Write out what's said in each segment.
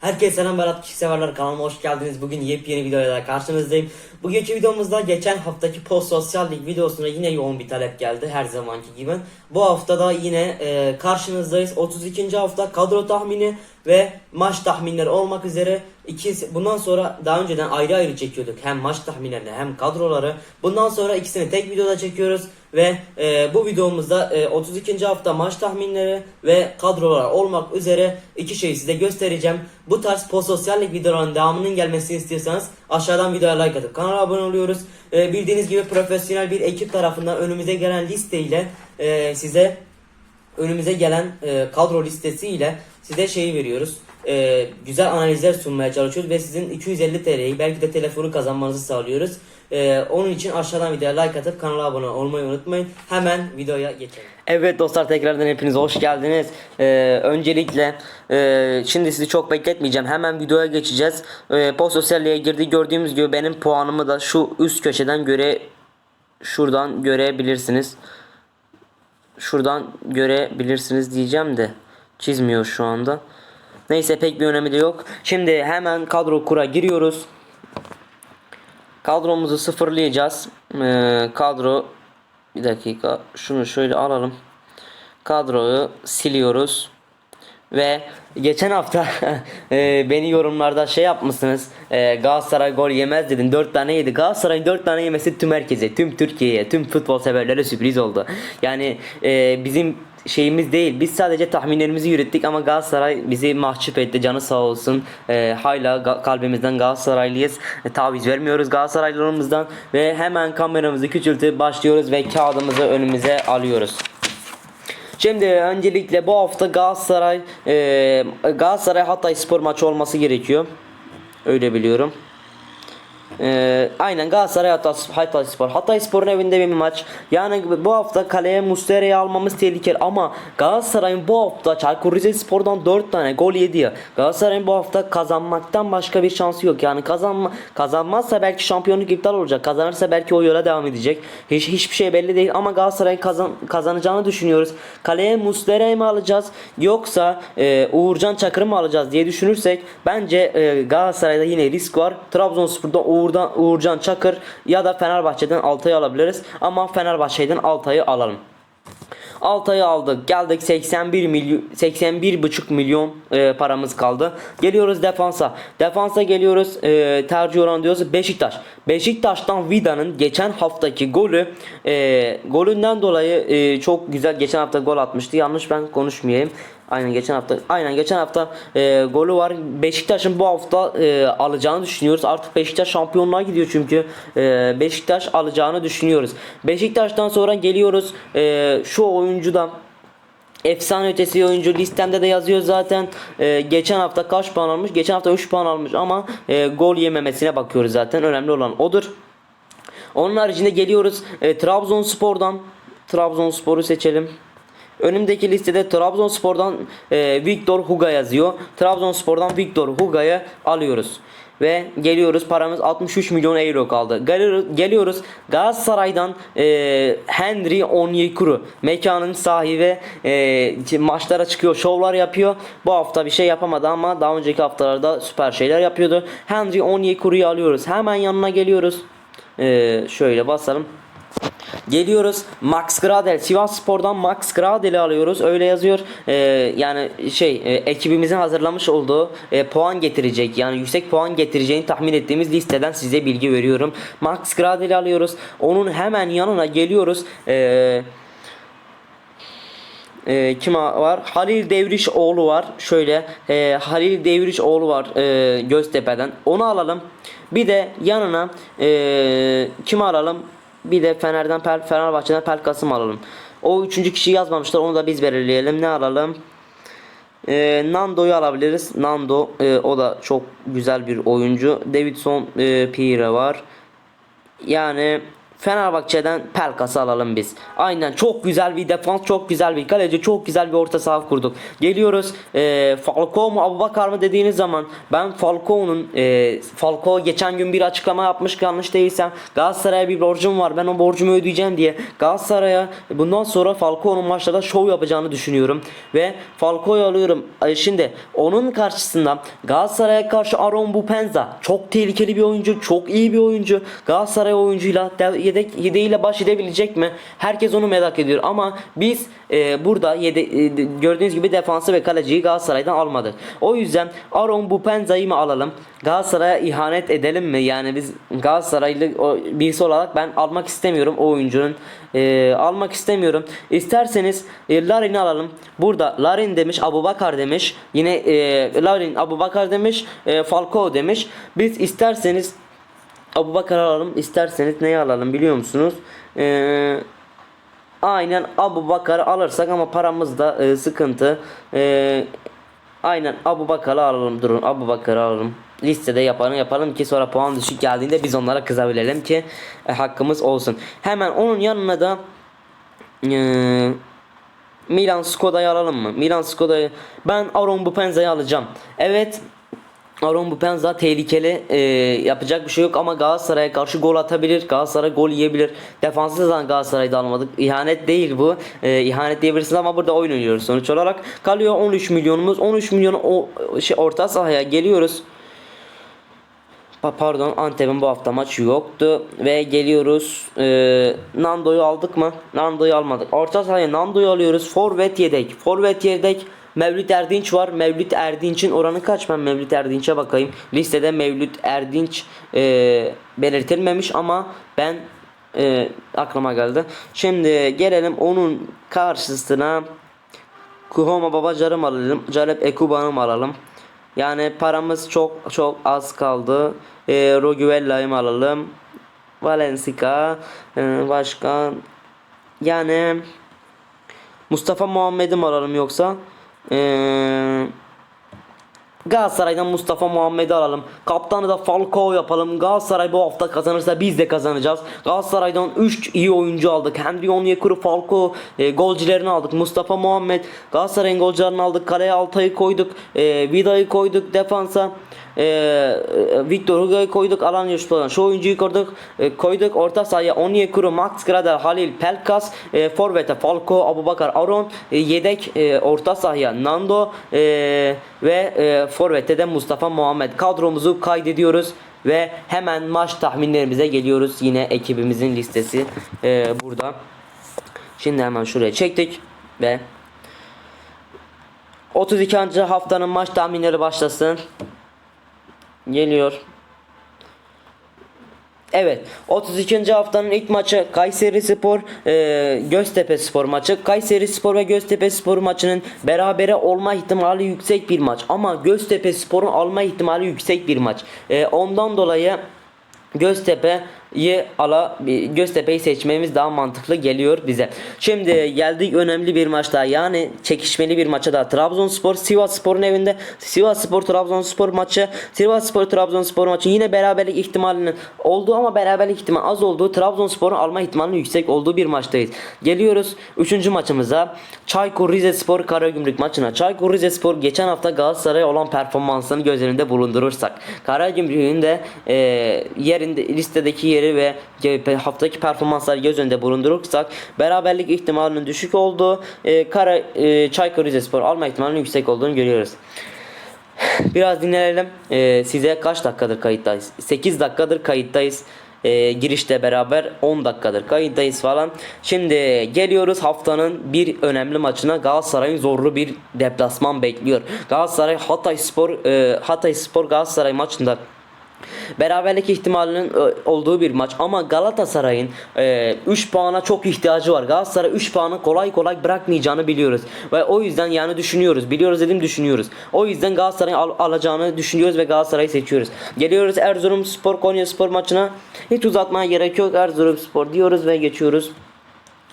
Herkese selam Berat Kişi Severler kanalıma hoş geldiniz. Bugün yepyeni videoyla karşınızdayım. Bugünkü videomuzda geçen haftaki post sosyal lig videosuna yine yoğun bir talep geldi her zamanki gibi. Bu hafta da yine e, karşınızdayız. 32. hafta kadro tahmini ve maç tahminleri olmak üzere ikisi bundan sonra daha önceden ayrı ayrı çekiyorduk hem maç tahminlerini hem kadroları. Bundan sonra ikisini tek videoda çekiyoruz ve e, bu videomuzda e, 32. hafta maç tahminleri ve kadrolar olmak üzere iki şeyi size göstereceğim. Bu tarz post sosyal lig videoların devamının gelmesini istiyorsanız aşağıdan videoya like atıp kanala abone oluyoruz. E, bildiğiniz gibi profesyonel bir ekip tarafından önümüze gelen listeyle e, size önümüze gelen e, kadro listesiyle size şeyi veriyoruz. E, güzel analizler sunmaya çalışıyoruz ve sizin 250 TL'yi belki de telefonu kazanmanızı sağlıyoruz. E, onun için aşağıdan videoya like atıp kanala abone olmayı unutmayın. Hemen videoya geçelim. Evet dostlar tekrardan hepiniz hoş geldiniz. E, öncelikle e, şimdi sizi çok bekletmeyeceğim. Hemen videoya geçeceğiz. E, post sosyalliğe girdi. Gördüğümüz gibi benim puanımı da şu üst köşeden göre şuradan görebilirsiniz şuradan görebilirsiniz diyeceğim de çizmiyor şu anda. Neyse pek bir önemi de yok. Şimdi hemen kadro kura giriyoruz. Kadromuzu sıfırlayacağız. Ee, kadro bir dakika şunu şöyle alalım. Kadroyu siliyoruz. Ve geçen hafta e, beni yorumlarda şey yapmışsınız. E, Galatasaray gol yemez dedin. 4 tane yedi. Galatasaray'ın 4 tane yemesi tüm herkese, tüm Türkiye'ye, tüm futbol severlere sürpriz oldu. Yani e, bizim şeyimiz değil. Biz sadece tahminlerimizi yürüttük ama Galatasaray bizi mahcup etti. Canı sağ olsun. E, hala kalbimizden Galatasaraylıyız. E, taviz vermiyoruz Galatasaraylılarımızdan ve hemen kameramızı küçültüp başlıyoruz ve kağıdımızı önümüze alıyoruz. Şimdi öncelikle bu hafta Galatasaray e, Galatasaray Hatay Spor maçı olması gerekiyor. Öyle biliyorum. E, aynen Galatasaray Hatay, Spor. Hatay Spor'un evinde bir maç. Yani bu hafta kaleye Muslera'yı almamız tehlikeli ama Galatasaray'ın bu hafta Çaykur Rizespor'dan 4 tane gol yedi ya. Galatasaray'ın bu hafta kazanmaktan başka bir şansı yok. Yani kazanma kazanmazsa belki şampiyonluk iptal olacak. Kazanırsa belki o yola devam edecek. Hiç hiçbir şey belli değil ama Galatasaray kazan kazanacağını düşünüyoruz. Kaleye Muslera'yı mı alacağız yoksa e, Uğurcan Çakır'ı mı alacağız diye düşünürsek bence e, Galatasaray'da yine risk var. Trabzonspor'da Uğur'dan, Uğurcan Çakır ya da Fenerbahçe'den Altay'ı alabiliriz. Ama Fenerbahçe'den Altay'ı alalım. Altay'ı aldık. Geldik 81 milyon 81 buçuk milyon e, paramız kaldı. Geliyoruz defansa. Defansa geliyoruz. E, tercih oranı diyoruz Beşiktaş. Beşiktaş'tan Vida'nın geçen haftaki golü e, golünden dolayı e, çok güzel geçen hafta gol atmıştı. Yanlış ben konuşmayayım. Aynen geçen hafta aynen geçen hafta e, golü var. Beşiktaş'ın bu hafta e, alacağını düşünüyoruz. Artık Beşiktaş şampiyonluğa gidiyor çünkü. E, Beşiktaş alacağını düşünüyoruz. Beşiktaş'tan sonra geliyoruz. E, şu oyuncudan Efsane ötesi oyuncu listemde de yazıyor zaten. Ee, geçen hafta kaç puan almış? Geçen hafta 3 puan almış ama e, gol yememesine bakıyoruz zaten. Önemli olan odur. Onun haricinde geliyoruz e, Trabzonspor'dan. Trabzonspor'u seçelim. Önümdeki listede Trabzonspor'dan e, Victor Huga yazıyor. Trabzonspor'dan Victor Huga'yı alıyoruz. Ve geliyoruz paramız 63 milyon euro kaldı. Geliyoruz, Galatasaray'dan e, Henry Onyekuru mekanın sahibi e, maçlara çıkıyor şovlar yapıyor. Bu hafta bir şey yapamadı ama daha önceki haftalarda süper şeyler yapıyordu. Henry Onyekuru'yu alıyoruz. Hemen yanına geliyoruz. E, şöyle basalım. Geliyoruz Max Gradel Sivas Spor'dan Max Gradel'i alıyoruz öyle yazıyor Ee, yani şey e, ekibimizin hazırlamış olduğu e, puan getirecek yani yüksek puan getireceğini tahmin ettiğimiz listeden size bilgi veriyorum Max Gradel'i alıyoruz onun hemen yanına geliyoruz Eee e, kim var? Halil Devrişoğlu var. Şöyle e, Halil Devrişoğlu var e, Göztepe'den. Onu alalım. Bir de yanına e, kimi alalım? Bir de Fener'den Pel, Fenerbahçe'den Pelkas'ım alalım. O üçüncü kişi yazmamışlar. Onu da biz belirleyelim. Ne alalım? E, Nando'yu alabiliriz. Nando e, o da çok güzel bir oyuncu. Davidson e, Pire var. Yani Fenerbahçe'den Pelkas'ı alalım biz. Aynen çok güzel bir defans, çok güzel bir kaleci, çok güzel bir orta saha kurduk. Geliyoruz. E, Falcao mu Abubakar mı dediğiniz zaman ben Falcao'nun e, Falcao geçen gün bir açıklama yapmış yanlış değilsem Galatasaray'a bir borcum var. Ben o borcumu ödeyeceğim diye Galatasaray'a bundan sonra Falcao'nun maçlarda şov yapacağını düşünüyorum ve Falcao'yu alıyorum. Ay, Şimdi onun karşısında Galatasaray'a karşı Aaron Bupenza çok tehlikeli bir oyuncu, çok iyi bir oyuncu. Galatasaray oyuncuyla de- yedek yedeğiyle baş edebilecek mi? Herkes onu merak ediyor ama biz e, burada yede, e, gördüğünüz gibi defansı ve kaleciyi Galatasaray'dan almadık. O yüzden Aaron Bupenza'yı mı alalım? Galatasaray'a ihanet edelim mi? Yani biz Galatasaraylı o, birisi olarak ben almak istemiyorum o oyuncunun. E, almak istemiyorum. İsterseniz e, Larin'i alalım. Burada Larin demiş, Abubakar demiş. Yine e, Larin, Abubakar demiş, e, Falcao demiş. Biz isterseniz Abu Bakar alalım. isterseniz neyi alalım biliyor musunuz? Ee, aynen Abu Bakar'ı alırsak ama paramız da e, sıkıntı. Ee, aynen Abu Bakar'ı alalım. Durun Abu Bakar'ı alalım. Listede yapalım yapalım ki sonra puan düşük geldiğinde biz onlara kızabilelim ki e, hakkımız olsun. Hemen onun yanına da e, Milan Skoda'yı alalım mı? Milan Skoda'yı ben Aaron Bupenza'yı alacağım. Evet Aaron Bupenza tehlikeli e, yapacak bir şey yok ama Galatasaray'a karşı gol atabilir. Galatasaray gol yiyebilir. Defanslı zaman Galatasaray'da almadık. İhanet değil bu. E, ihanet diyebilirsiniz ama burada oyun oynuyoruz sonuç olarak. Kalıyor 13 milyonumuz. 13 milyon o, şey, orta sahaya geliyoruz. Pa- Pardon Antep'in bu hafta maçı yoktu ve geliyoruz ee, Nando'yu aldık mı? Nando'yu almadık. Orta sahaya Nando'yu alıyoruz. Forvet yedek. Forvet yedek. Mevlüt Erdinç var. Mevlüt Erdinç'in oranı kaç? Ben Mevlüt Erdinç'e bakayım. Listede Mevlüt Erdinç ee, belirtilmemiş ama ben ee, aklıma geldi. Şimdi gelelim onun karşısına Kuhoma Babacar'ı mı alalım? Calep Ekuba'nı mı alalım? Yani paramız çok çok az kaldı. E, Roguella'yı alalım? Valencia e, başka yani Mustafa Muhammed'i alalım yoksa Eee Galatasaray'dan Mustafa Muhammed'i alalım. Kaptanı da Falcao yapalım. Galatasaray bu hafta kazanırsa biz de kazanacağız. Galatasaray'dan 3 iyi oyuncu aldık. Henry Onyekuru, Falcao e, golcülerini aldık. Mustafa Muhammed Galatasaray'ın golcülerini aldık. Kaleye Altay'ı koyduk. E, Vida'yı koyduk defansa. E, e, Victor Hugo'yu koyduk. Alanya Spor'dan şu oyuncuyu koyduk. E, koyduk. Orta sahaya Onyekuru, Max Gradel, Halil Pelkas, e, Forvet'e Falcao, Abubakar Aron, e, yedek e, orta sahaya Nando e, ve e, Forvet'te de Mustafa Muhammed. Kadromuzu kaydediyoruz ve hemen maç tahminlerimize geliyoruz. Yine ekibimizin listesi e, burada. Şimdi hemen şuraya çektik ve 32. haftanın maç tahminleri başlasın. Geliyor. Evet 32. haftanın ilk maçı Kayseri Spor e, Göztepe Spor maçı. Kayseri Spor ve Göztepe Spor maçının berabere olma ihtimali yüksek bir maç. Ama Göztepe Spor'un alma ihtimali yüksek bir maç. E, ondan dolayı Göztepe'yi ala Göztepe'yi seçmemiz daha mantıklı geliyor bize. Şimdi geldik önemli bir maç daha. Yani çekişmeli bir maça daha. Trabzonspor Sivasspor'un evinde Sivasspor Trabzonspor maçı. Sivasspor Trabzonspor maçı yine beraberlik ihtimalinin olduğu ama beraberlik ihtimali az olduğu Trabzonspor'un alma ihtimalinin yüksek olduğu bir maçtayız. Geliyoruz 3. maçımıza. Çaykur Rizespor Karagümrük maçına. Çaykur Rizespor geçen hafta Galatasaray'a olan performansını göz önünde bulundurursak Karagümrük'ün de e, yerinde listedeki yeri ve haftaki performansları göz önünde bulundurursak beraberlik ihtimalinin düşük olduğu e, Kara e, Çaykur Rizespor alma ihtimalinin yüksek olduğunu görüyoruz. Biraz dinleyelim. Ee, size kaç dakikadır kayıttayız? 8 dakikadır kayıttayız. Ee, girişte beraber 10 dakikadır kayıttayız falan. Şimdi geliyoruz haftanın bir önemli maçına. Galatasaray'ın zorlu bir deplasman bekliyor. Galatasaray Hatay Spor e, Hatay Spor Galatasaray maçında Beraberlik ihtimalinin e, olduğu bir maç ama Galatasaray'ın 3 puana çok ihtiyacı var. Galatasaray 3 puanı kolay kolay bırakmayacağını biliyoruz. Ve o yüzden yani düşünüyoruz. Biliyoruz dedim düşünüyoruz. O yüzden Galatasaray'ın al- alacağını düşünüyoruz ve Galatasaray'ı seçiyoruz. Geliyoruz Erzurum Spor Konya Spor maçına. Hiç uzatmaya gerek yok. Erzurum Spor diyoruz ve geçiyoruz.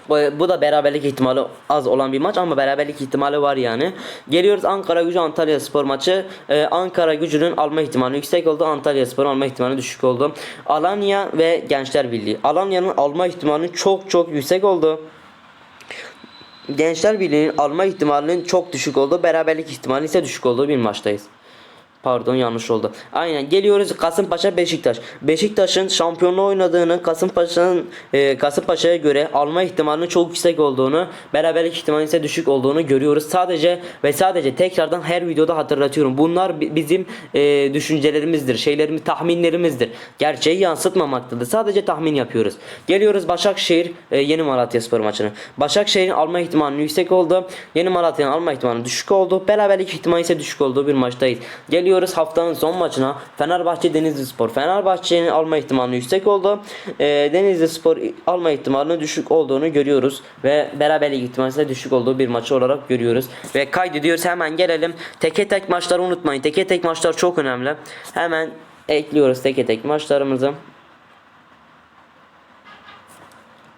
Bu, da beraberlik ihtimali az olan bir maç ama beraberlik ihtimali var yani. Geliyoruz Ankara Gücü Antalya Spor maçı. Ee, Ankara Gücü'nün alma ihtimali yüksek oldu. Antalya Spor'un alma ihtimali düşük oldu. Alanya ve Gençler Birliği. Alanya'nın alma ihtimali çok çok yüksek oldu. Gençler Birliği'nin alma ihtimalinin çok düşük olduğu, beraberlik ihtimali ise düşük olduğu bir maçtayız. Pardon yanlış oldu. Aynen geliyoruz Kasımpaşa Beşiktaş. Beşiktaş'ın şampiyonluğu oynadığını Kasımpaşa'nın e, Kasımpaşa'ya göre alma ihtimalinin çok yüksek olduğunu, beraberlik ihtimalinin ise düşük olduğunu görüyoruz. Sadece ve sadece tekrardan her videoda hatırlatıyorum. Bunlar bi- bizim e, düşüncelerimizdir, şeylerimiz, tahminlerimizdir. Gerçeği yansıtmamaktadır. Sadece tahmin yapıyoruz. Geliyoruz Başakşehir e, Yeni Malatya Spor maçına. Başakşehir'in alma ihtimalinin yüksek oldu. Yeni Malatya'nın alma ihtimalinin düşük oldu. Beraberlik ihtimali ise düşük olduğu bir maçtayız. Geliyoruz haftanın son maçına. Fenerbahçe Denizli Spor. Fenerbahçe'nin alma ihtimalinin yüksek oldu. E, Denizli Spor alma ihtimalinin düşük olduğunu görüyoruz. Ve beraberlik ihtimali düşük olduğu bir maçı olarak görüyoruz. Ve kaydediyoruz. Hemen gelelim. Teke tek maçları unutmayın. Teke tek maçlar çok önemli. Hemen ekliyoruz teke tek maçlarımızı.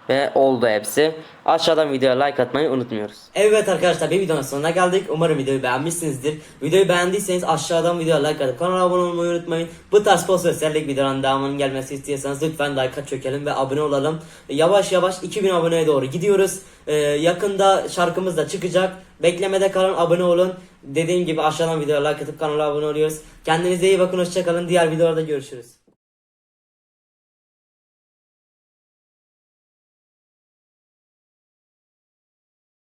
Ve oldu hepsi. Aşağıdan videoya like atmayı unutmuyoruz. Evet arkadaşlar bir videonun sonuna geldik. Umarım videoyu beğenmişsinizdir. Videoyu beğendiyseniz aşağıdan videoya like atıp kanala abone olmayı unutmayın. Bu tarz özellik videoların devamının gelmesi istiyorsanız lütfen like at çökelim ve abone olalım. Yavaş yavaş 2000 aboneye doğru gidiyoruz. Ee, yakında şarkımız da çıkacak. Beklemede kalın abone olun. Dediğim gibi aşağıdan videoya like atıp kanala abone oluyoruz. Kendinize iyi bakın hoşçakalın. Diğer videolarda görüşürüz.